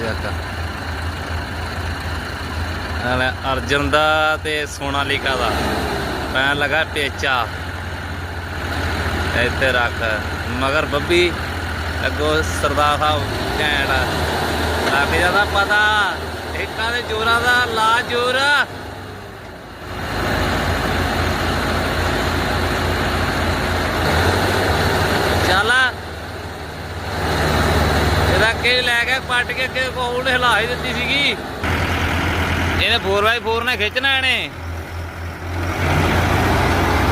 ਦੇਖ ਨਾਲੇ ਅਰਜਨ ਦਾ ਤੇ ਸੋਨਾਲੀਕਾ ਦਾ। ਪੈਣ ਲਗਾ ਟੇਚਾ ਇੱਥੇ ਰੱਖ। ਮਗਰ ਬੱਬੀ, ਅੱਗੋ ਸਰਦਾਰ ਸਾਹਿਬ ਘੈਂਟ। ਲੱਗ ਜਾਂਦਾ ਪਤਾ। ਇੱਕਾਂ ਦੇ ਜੋਰਾਂ ਦਾ ਲਾ ਜੋਰ ਚੱਲ ਇਹਦਾ ਲੈ ਕੇ ਪੱਟ ਕੇ ਅੱਗੇ ਕੋਲ ਹਿਲਾ ਹੀ ਦਿੱਤੀ ਸੀਗੀ। ਇਹਨੇ 4x4 ਨੇ ਖਿੱਚਣਾ ਇਹਨੇ।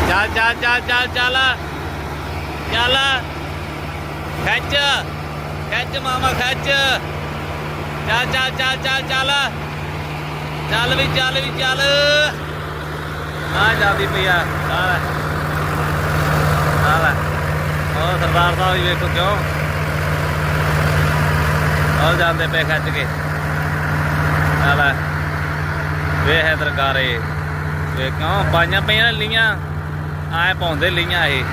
ਚੱਲ ਚੱਲ ਚੱਲ ਚੱਲ ਚੱਲ। ਚੱਲ। ਖਿੱਚ। ਖਿੱਚ ਮਾਮਾ, ਖਿੱਚ। ਚੱਲ ਚੱਲ ਚੱਲ ਚੱਲ ਚੱਲ। ਚੱਲ ਵੀ ਚੱਲ ਵੀ, ਚੱਲ। ਆ ਜਾਂਦੀ ਪਈ ਆ ਆ। ਆ। ਉਹ ਸਰਦਾਰ ਸਾਹਿਬ ਵੇਖੋ ਕਿਉਂ? ਆ ਜਾਂਦੇ ਪਏ ਖਿੱਚ ਕੇ। ਆ ਲੈ। ਵੇ ਹੈ ਦਰਕਾਰੇ ਵੇ ਕਿਉਂ ਪਾਈਆਂ ਪਈਆਂ ਲੀਆਂ ਆਏ ਪਾਉਂਦੇ ਲੀਆਂ ਇਹ।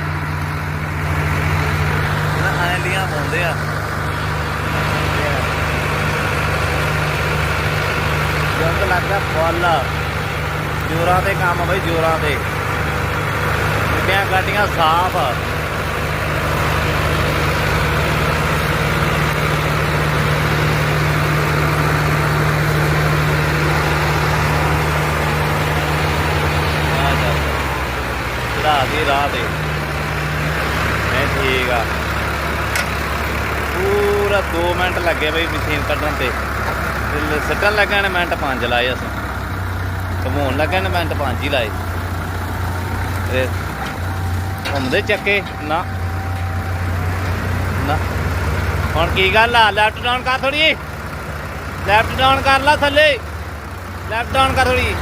ਆਏ ਲੀਆਂ ਪਾਉਂਦੇ ਆ। ਜੰਗ ਲੱਗਾ ਫੁੱਲ। ਜੋਰਾਂ ਤੇ ਕੰਮ ਬਈ, ਜੋਰਾਂ ਤੇ। ਕਿਆ ਗੱਡੀਆਂ ਸਾਫ਼ ਆ ਆ ਜਾ ਚੜਾ ਦੀ ਰਾਹ ਤੇ। ਮੈਂ ਠੀਕ ਆ। ਪੂਰਾ 2 ਮਿੰਟ ਲੱਗੇ ਬਈ ਮਸ਼ੀਨ ਕੱਢਣ ਤੇ। ਤੇ ਸੱਟਣ ਲੱਗਾ ਨੇ, ਮਿੰਟ 5 ਲਾਏ ਅਸੀਂ। ਘਮਾਉਣ ਲੱਗਾ ਨੇ, ਮਿੰਟ 5 ਹੀ ਲਾਏ। ਤੇ ਘੁੰਮਦੇ ਚੱਕੇ, ਨਾ। ਨਾ। ਹੁਣ ਕੀ ਗੱਲ ਆ? ਲੈਫਟ ਡਾਊਨ ਕਰ ਥੋੜੀ ਲੈਫਟ ਡਾਊਨ ਕਰ ਲਾ ਥੱਲੇ। ਲੈਫਟ ਡਾਊਨ ਕਰ ਥੋੜੀ